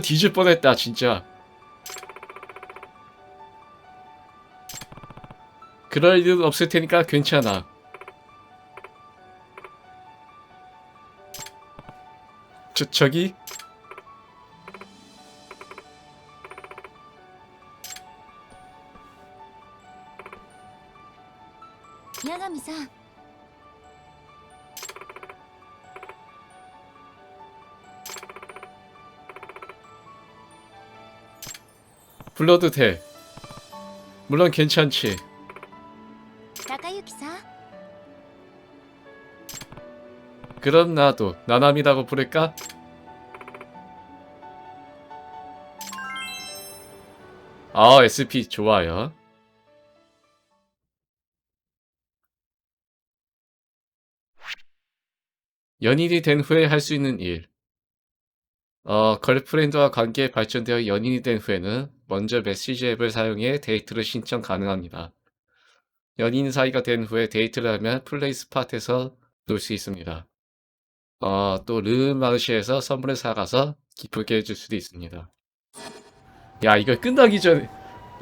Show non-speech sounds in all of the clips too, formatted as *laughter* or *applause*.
뒤질 뻔했다 진짜. 그럴 일은 없을 테니까 괜찮아. 저, 저기 불러도 돼. 물론 괜찮지. 그럼 나도 나남이라고 부를까? 아, SP 좋아요. 연인이 된 후에 할 수 있는 일. 어, 걸프렌드와 관계 발전되어 연인이 된 후에는 먼저 메시지 앱을 사용해 데이트를 신청 가능합니다. 연인 사이가 된 후에 데이트를 하면 플레이 스팟에서 놀 수 있습니다. 어, 또 르마르시에서 선물을 사가서 기쁘게 해줄 수도 있습니다. 야, 이거 끝나기 전에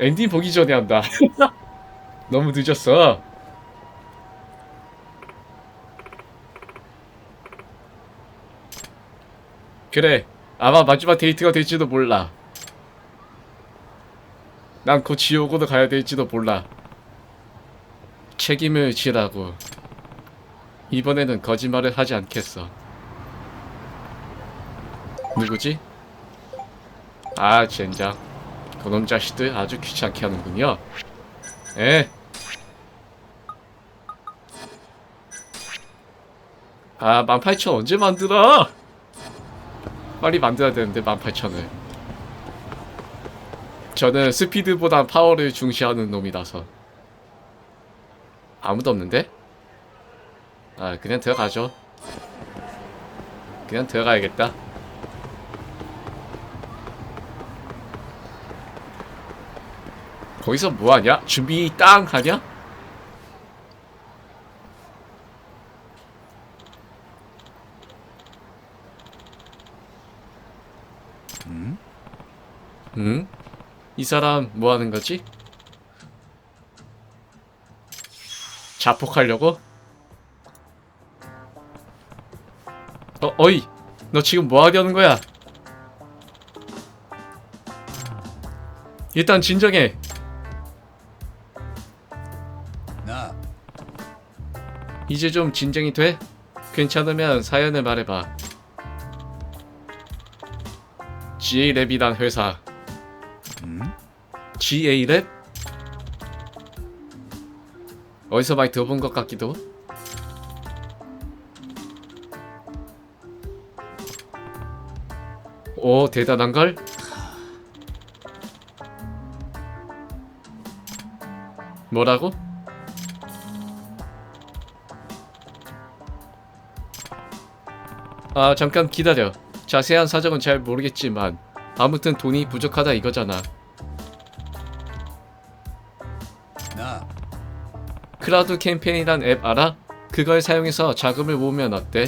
엔딩 보기 전에 한다. *laughs* 너무 늦었어. 그래, 아마 마지막 데이트가 될지도 몰라. 난 곧 지옥으로 가야 될지도 몰라. 책임을 지라고. 이번에는 거짓말을 하지 않겠어. 누구지? 아, 젠장. 그놈 자식들 아주 귀찮게 하는군요. 에. 아, 18,000 언제 만들어? 빨리 만들어야 되는데, 18,000을. 저는 스피드보다 파워를 중시하는 놈이라서. 아무도 없는데? 아, 그냥 들어가죠. 그냥 들어가야겠다. 거기서 뭐하냐? 준비 땅 하냐? 이 사람 뭐 하는 거지? 자폭하려고? 어, 어이! 너 지금 뭐 하려는 거야? 일단 진정해. 나 이제 좀 진정이 돼? 괜찮으면 사연을 말해봐. GA랩이란 회사. 음? GA랩? 어디서 많이 들어본 것 같기도. 오, 대단한걸? 뭐라고? 아, 잠깐 기다려. 자세한 사정은 잘 모르겠지만, 아무튼 돈이 부족하다 이거잖아. 나 크라우드 캠페인이란 앱 알아? 그걸 사용해서 자금을 모으면 어때?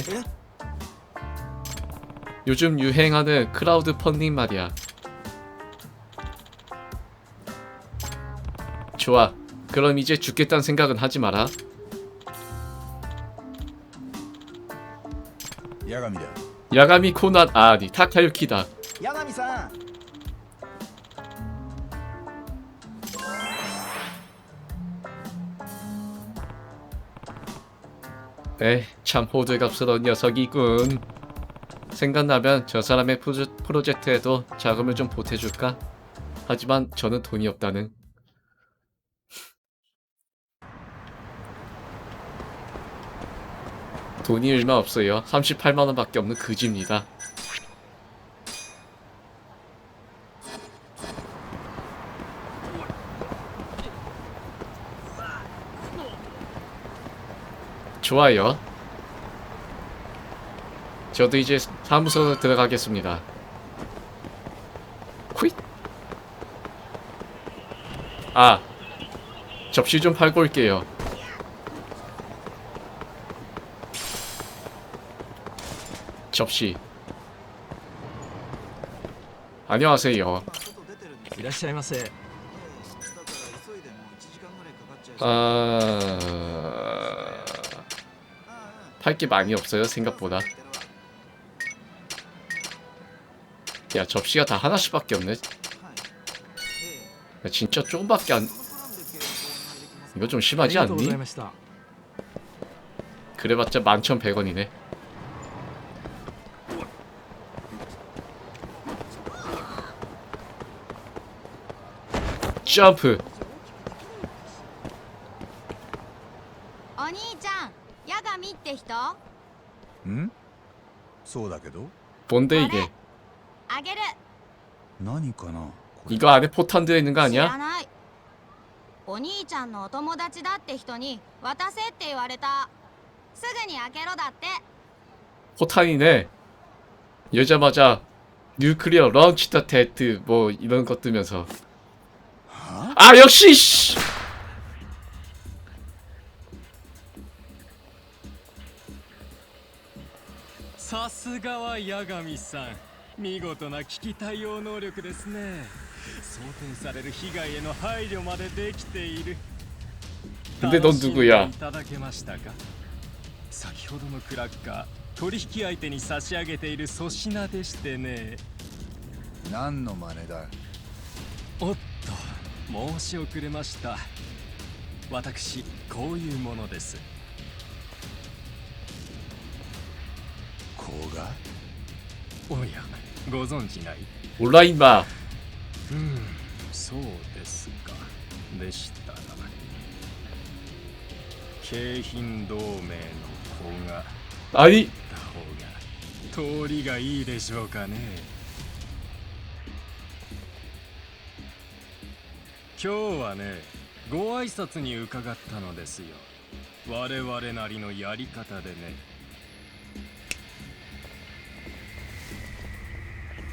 요즘 유행하는 크라우드 펀딩 말이야. 좋아. 그럼 이제 죽겠다는 생각은 하지 마라. 야감이다 야가미 코난 아니 타카유키다. 야나미상 에참 호들갑스러운 녀석이군. 생각나면 저 사람의 프로, 프로젝트에도 자금을 좀 보태줄까? 하지만 저는 돈이 없다는. 돈이 얼마 없어요. 38만원밖에 없는 그지입니다. 좋아요. 저도 이제 사무소 들어가겠습니다. 퀵! 아, 접시 좀 팔고 올게요. 접시. 안녕하세요. 아... 할게 많이 없어요 생각보다. 야 접시가 다 하나씩밖에 없네. 야, 진짜 조금밖에 안 이거 좀 심하지 않니? 아, 그래봤자 11,100원이네. 점프! お兄ちゃん八神って人んそうだけど 뭔데 이게? あげる何かなこれ 이거 안에 포탄 들어있는 거 知ら 아니야? ないお兄ちゃんのお友達だって人に渡せって言われたすぐに開けろだって 포탄이네. 여자마자 뉴클리어 런치 더 데트 뭐 이런 거 뜨면서 は 아 역시 씨! さすがは八神さん見事な危機対応能力ですね想定される被害への配慮までできている 근데 넌 楽しんで 누구야? いただけましたか先ほどのクラッカー取引相手に差し上げている粗品でしてね何の真似だおっと申し遅れました私こういうものです 甲賀おやご存知ない 몰라 임마. うんそうですかでしたら京浜同盟の子が 아니 った方が通りがいいでしょうかね今日はねご挨拶に伺ったのですよ我々なりのやり方でね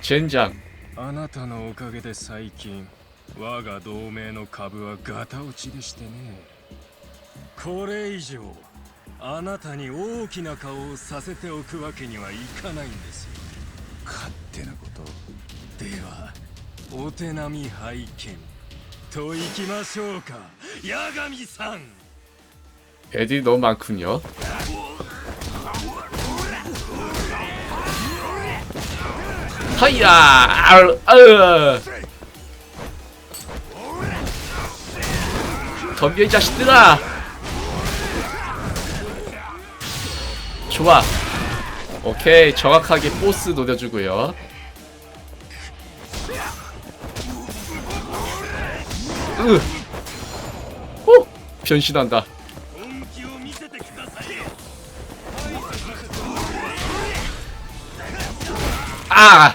젠장. あなたのおかげで最近我が同盟の株はガタ落ちでしてねこれ以上あなたに大きな顔をさせておくわけにはいかないんですよ勝手なことではお手並み拝見といきましょうか八神さん 애들이 너무 많군요. 하이야 아유, 어. 덤벼 이 자식들아! 좋아. 오케이 정확하게 포스 노려주고요. 으. 오! 변신한다. 아!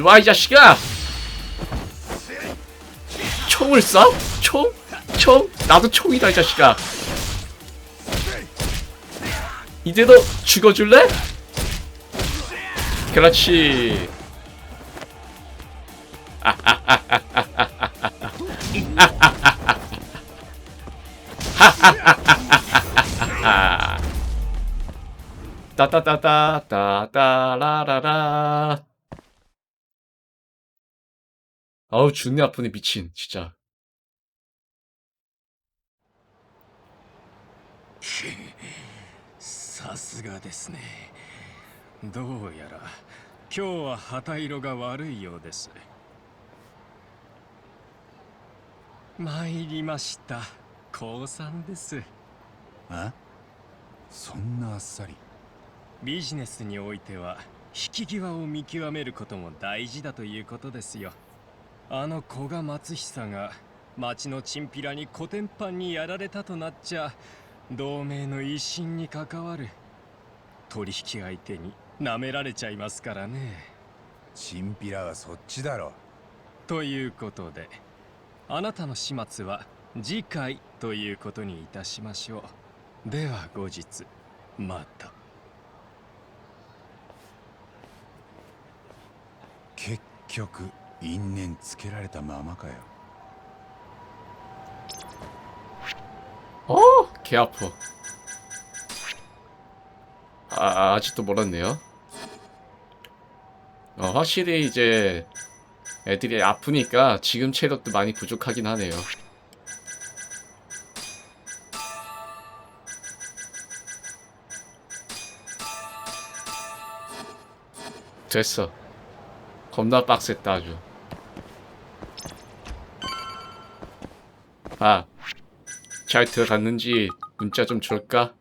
이리 와, 이 자식아! 총을 쏴? 총? 총? 나도 총이다, 이 자식아. 이대로 죽어줄래? 그렇지. *laughs* 따따따따 따따라라라. 아우 죽네 아프네 미친 진짜. さすがですねどうやら今日は旗色が悪いようです参りました降参ですあそんなあっさりビジネスにおいては引き際を見極めることも大事だということですよ あの古賀松久が町のチンピラにコテンパンにやられたとなっちゃ同盟の威信に関わる取引相手に舐められちゃいますからね。チンピラはそっちだろ。ということであなたの始末は次回ということにいたしましょう。では後日また。結局因縁つけられたままかよ 어, 개 아파. 아, 아직도 멀었네요. 어, 확실히 이제 애들이 아프니까 지금 체력도 많이 부족하긴 하네요. 됐어. 겁나 빡셌다 아주. 아, 잘 들어갔는지 문자 좀 줄까?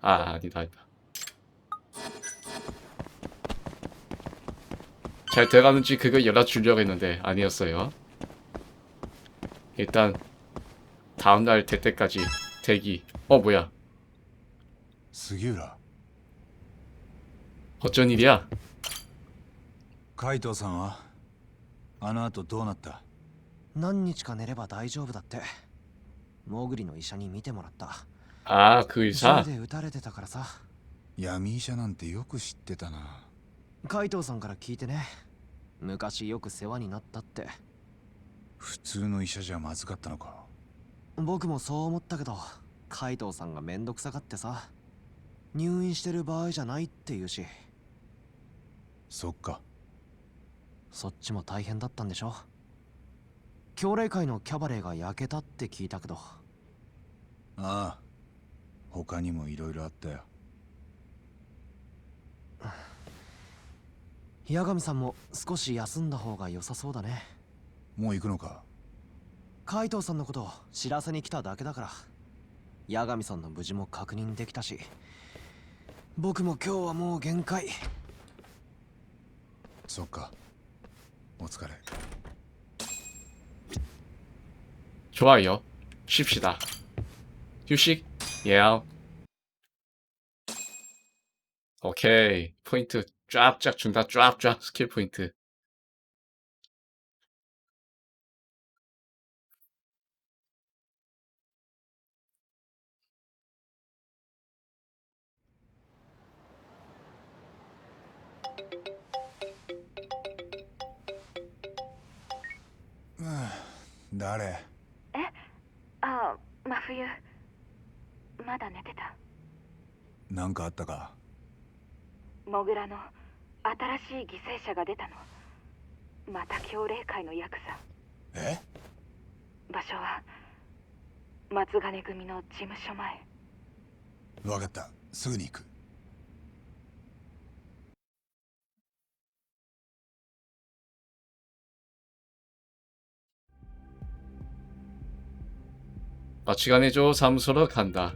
아, 아니다, 아니다. 잘 들어갔는지 그거 연락 주려고 했는데 아니었어요. 일단 다음날 될 때까지 대기. 어, 뭐야? 杉浦 어쩐 일이야? 海藤さんはあの後どうなった 何日か寝れば大丈夫だって。モグリの医者に見てもらった。ああ그医者で撃たれてたからさ。闇医者なんてよく知ってたな。海藤さんから聞いてね。昔よく世話になったって。普通の医者じゃまずかったのか。僕もそう思ったけど海藤さんがめんどくさがってさ。入院してる場合じゃないって言うし。そっか。そっちも大変だったんでしょ。兄弟会のキャバレーが焼けたって聞いたけど。ああ他にもいろいろあったよ。八神さんも少し休んだ方が良さそうだね。もう行くのか？海藤さんのことを知らせに来ただけだから。八神さんの無事も確認できたし。僕も今日はもう限界。そっか。お疲れ 좋아요. 쉽시다. 휴식. 예. y 오케이. 포인트 쫙쫙 준다. 쫙쫙 스킬 포인트. 아, 나래. 真冬。まだ寝てた。なんかあったか？モグラの新しい犠牲者が出たの。また強霊界のヤクザ。え？場所は松金組の事務所前。わかった。すぐに行く 마치간해줘 사무소로 간다.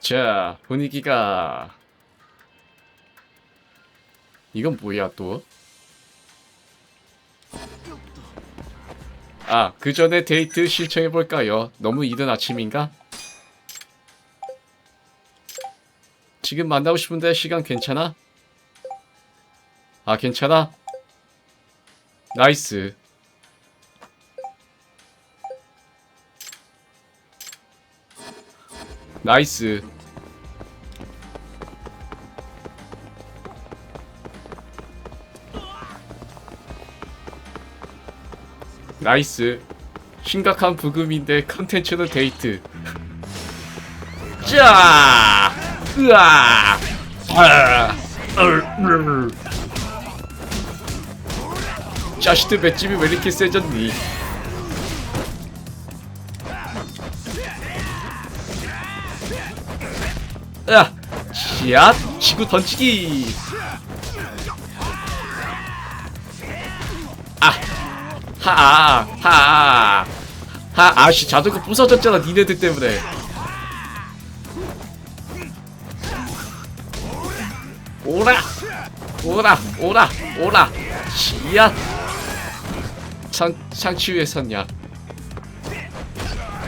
자, 분위기가 이건 뭐야 또? 아, 그 전에 데이트 신청해 볼까요? 너무 이른 아침인가? 지금 만나고 싶은데 시간 괜찮아? 아 괜찮아? 나이스. 나이스. 나이스. 심각한 부금인데 컨텐츠는 데이트. 자 으아. 아, 얼, 으. 자식들 맷집이 왜 이렇게 세졌니? 으아. 샷 지구 던지기. 아. 하아 하아 하 아 씨 자전거 부서졌잖아 니네들 때문에 오라 시야 상 상치유의 선약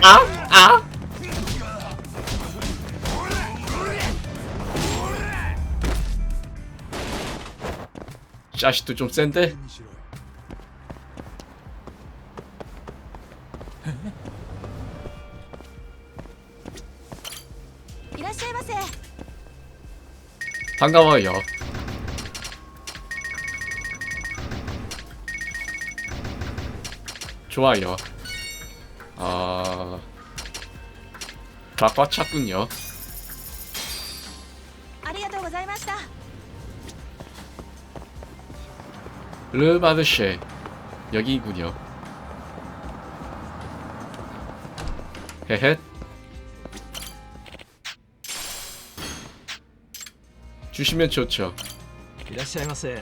아? 아? 자식도 좀 센데? 반가워요 좋아요 아... 꽉꽉 찼군요 ありがとうございました 르바르쉐 여기군요 헤헷 주시면 좋죠 いらっしゃいませ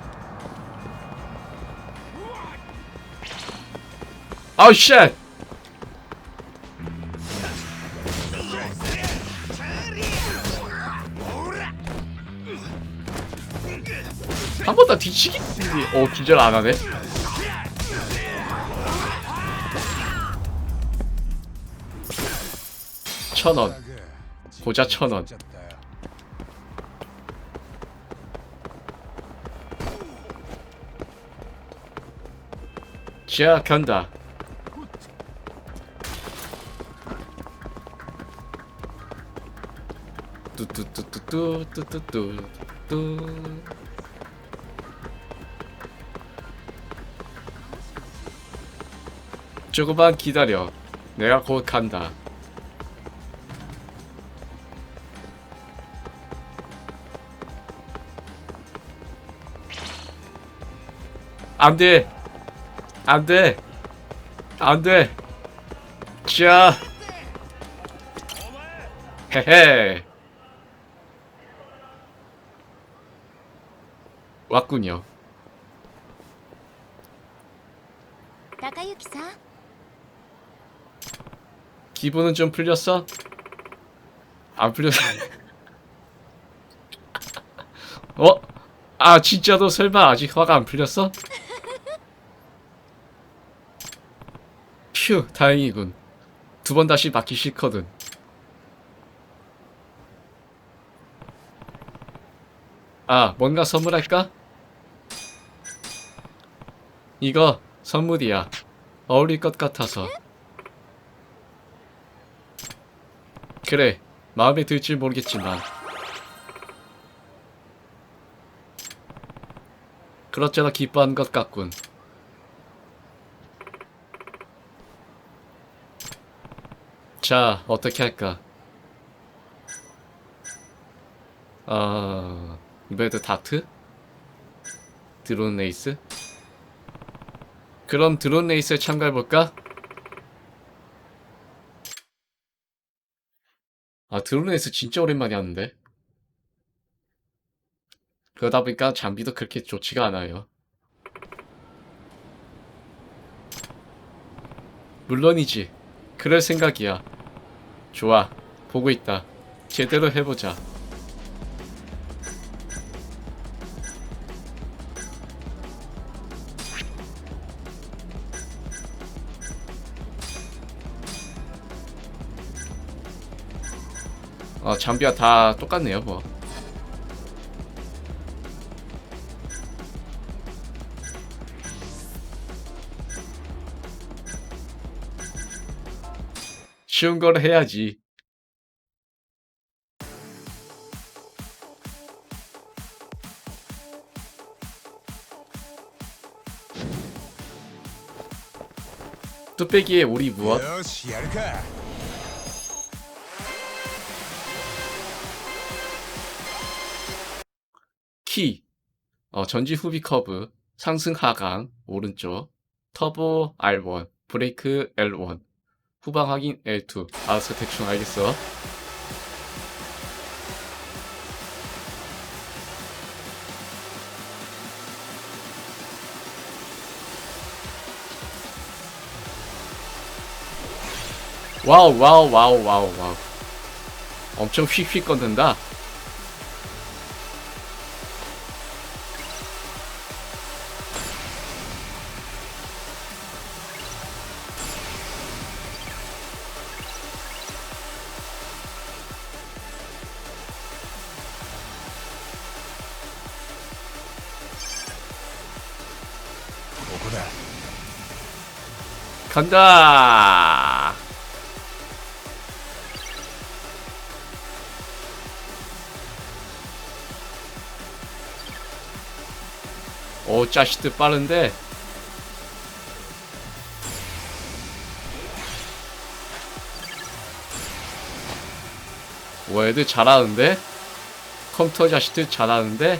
Oh shit! 한 번 더 뒤치기? 어 기절 안 하네. 천 원. 고자 천 원. 자, 간다. 뚜뚜뚜뚜뚜뚜뚜뚜 조금만 기다려 내가 곧 간다 안돼 안돼 안돼 자 헤헤 왔군요. 나가유키사 기분은 좀 풀렸어? 안 풀렸어. *laughs* 어? 아 진짜도 설마 아직 화가 안 풀렸어? 휴 다행이군. 두 번 다시 맞기 싫거든. 아 뭔가 선물할까? 이거 선물이야. 어울릴 것 같아서. 그래 마음에 들지 모르겠지만. 그렇잖아 기뻐하는 것 같군. 자 어떻게 할까? 아 레드 다트? 드론 레이스 그럼 드론 레이스에 참가해볼까? 아 드론 레이스 진짜 오랜만에 하는데? 그러다 보니까 장비도 그렇게 좋지가 않아요. 물론이지. 그럴 생각이야. 좋아. 보고 있다. 제대로 해보자 장비가 다 똑같네요, 뭐. 쉬운 걸 해야지. 뚝배기에 우리 무엇? 어, 전지 후비 커브, 상승 하강, 오른쪽, 터보 R1, 브레이크 L1, 후방 확인 L2. 알았어, 대충 알겠어. 와우 와우 와우 와우 와우 엄청 휙휙 걷는다 간다. 오 짜시드 빠른데? 와 애들 잘하는데? 컴퓨터 자식들 잘하는데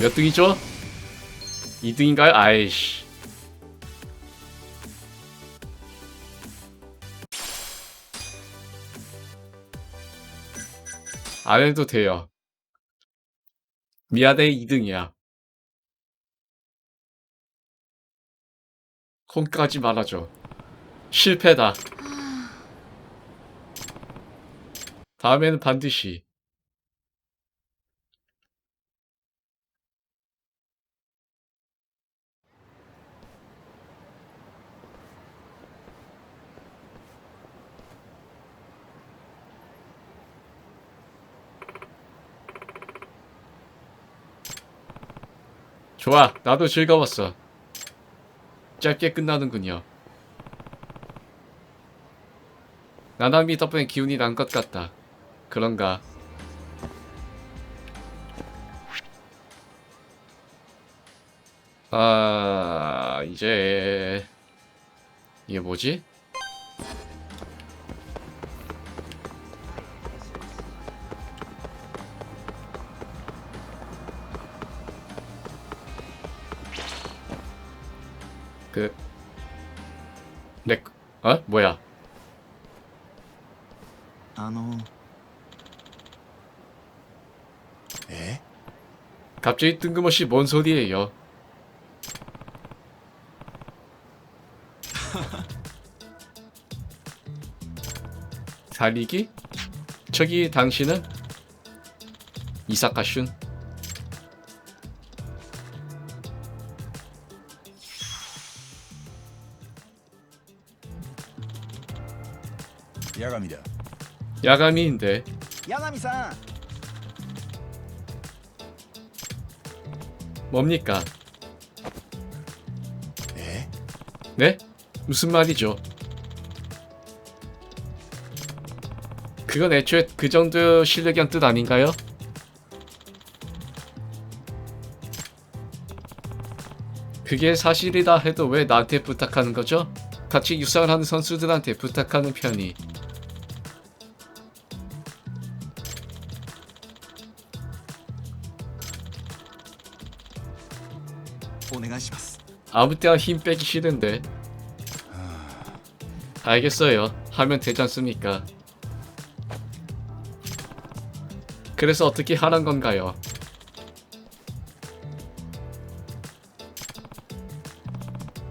몇 등이죠? 2등인가요? 아이씨. 안 해도 돼요. 미아데 2등이야. 콩까지 말아줘 실패다. 다음에는 반드시 좋아 나도 즐거웠어. 짧게 끝나는군요. 나나미 덕분에 기운이 난 것 같다. 그런가? 아 이제 이게 뭐지? 갑자기 뜬금없이 뭔 소리예요? *laughs* 달리기? 저기 당신은 이사카 슌. 야감이다. 야감이인데. 야감이상. 뭡니까? え 네? 무슨 말이죠? 그건 애초에 그 정도 실력이란 뜻 아닌가요? 그게 사실이다 해도 왜 나한테 부탁하는 거죠? 같이 유상을 하는 선수들한테 부탁하는 편이 아무 때나 힘 빼기 싫은데. 알겠어요. 하면 되지 않습니까? 그래서 어떻게 하란 건가요?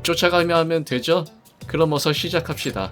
쫓아가며 하면 되죠? 그럼 어서 시작합시다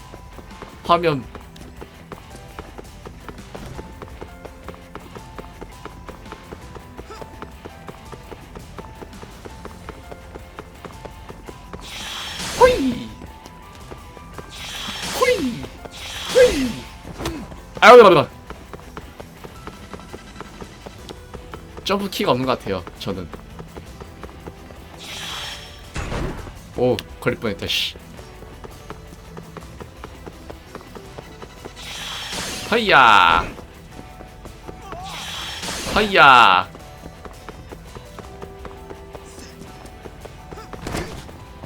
호이! 아유 잠깐만 점프 키가 없는 것 같아요 저는. 오 걸릴 뻔했다 씨 하이야. 하이야.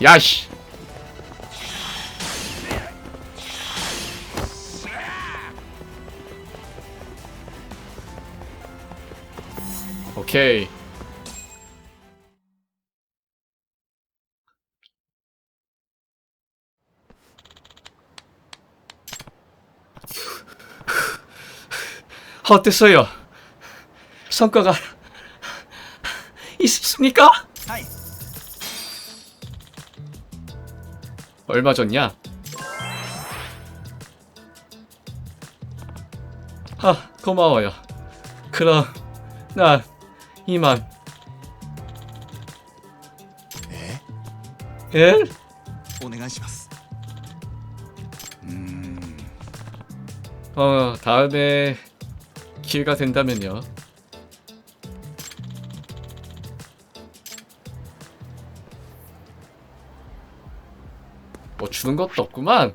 야씨. 오케이 어땠어요? 성과가 있었습니까? 하이 얼마 줬냐? 아, 고마워요. 그럼 난 이만. え 예? お願いしますうーん 어, 다음에 기회가 된다면요. 뭐 주는 것도 없구만.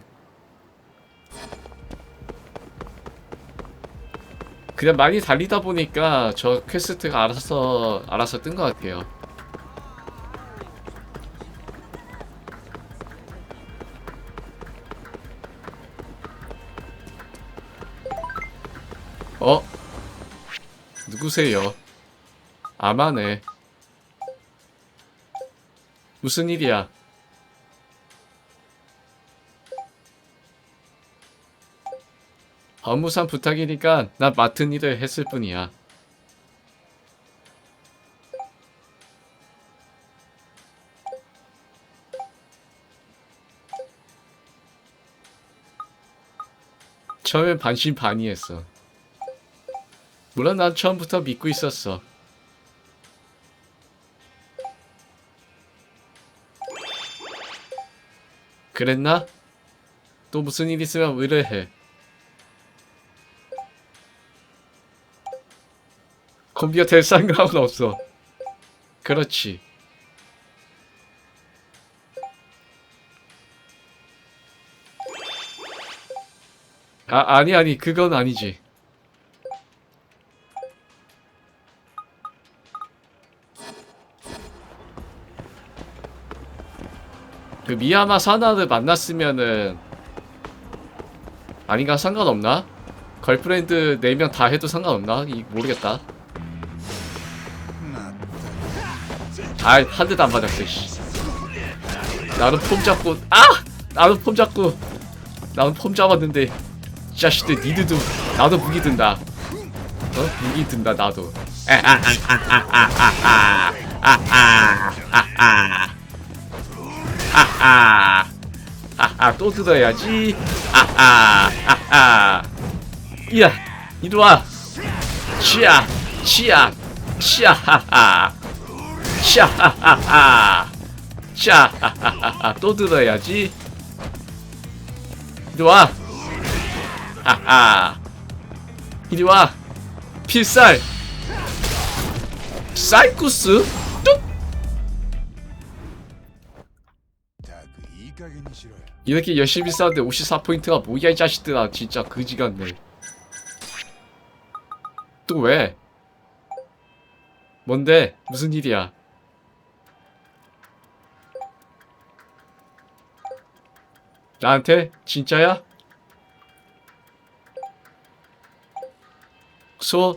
그냥 많이 달리다 보니까 저 퀘스트가 알아서 알아서 뜬 것 같아요. 누구세요? 아마네. 무슨 일이야? 업무상 부탁이니까 나 맡은 일을 했을 뿐이야. 처음엔 반신반의했어. 물론 난 처음부터 믿고 있었어. 그랬나? 또 무슨 일 있으면 의뢰해. 콤비가 될 상관은 없어. 그렇지. 아, 아니, 아니, 그건 아니지. 그 미야마 사나를 만났으면은 아닌가 상관없나? 걸프렌드 4명 다 해도 상관없나? 이 모르겠다. ま 아, 한 대도 안 맞았어, 씨. 나는 폼 잡고, 아! 나는 폼 잡고, 나는 폼 잡았는데, 이 자식들, 니들도, 나도 무기 든다. 어? 무기 든다, 나도. 아, 아, 아, 아, 아, 아, 아, 아, 아, 아, 아. 아아 아아 또 들어야지. 아아 아아. 이야 이리와. 치아 치아 치아 하하. 치아 하하하. 치아 또 들어야지. 이리와. 아아 이리와. 필살. 사이쿠스 이렇게 열심히 싸웠는데 54포인트가 뭐야 이 자식들아 진짜 그지 같네 또 왜? 뭔데? 무슨 일이야? 나한테? 진짜야? 소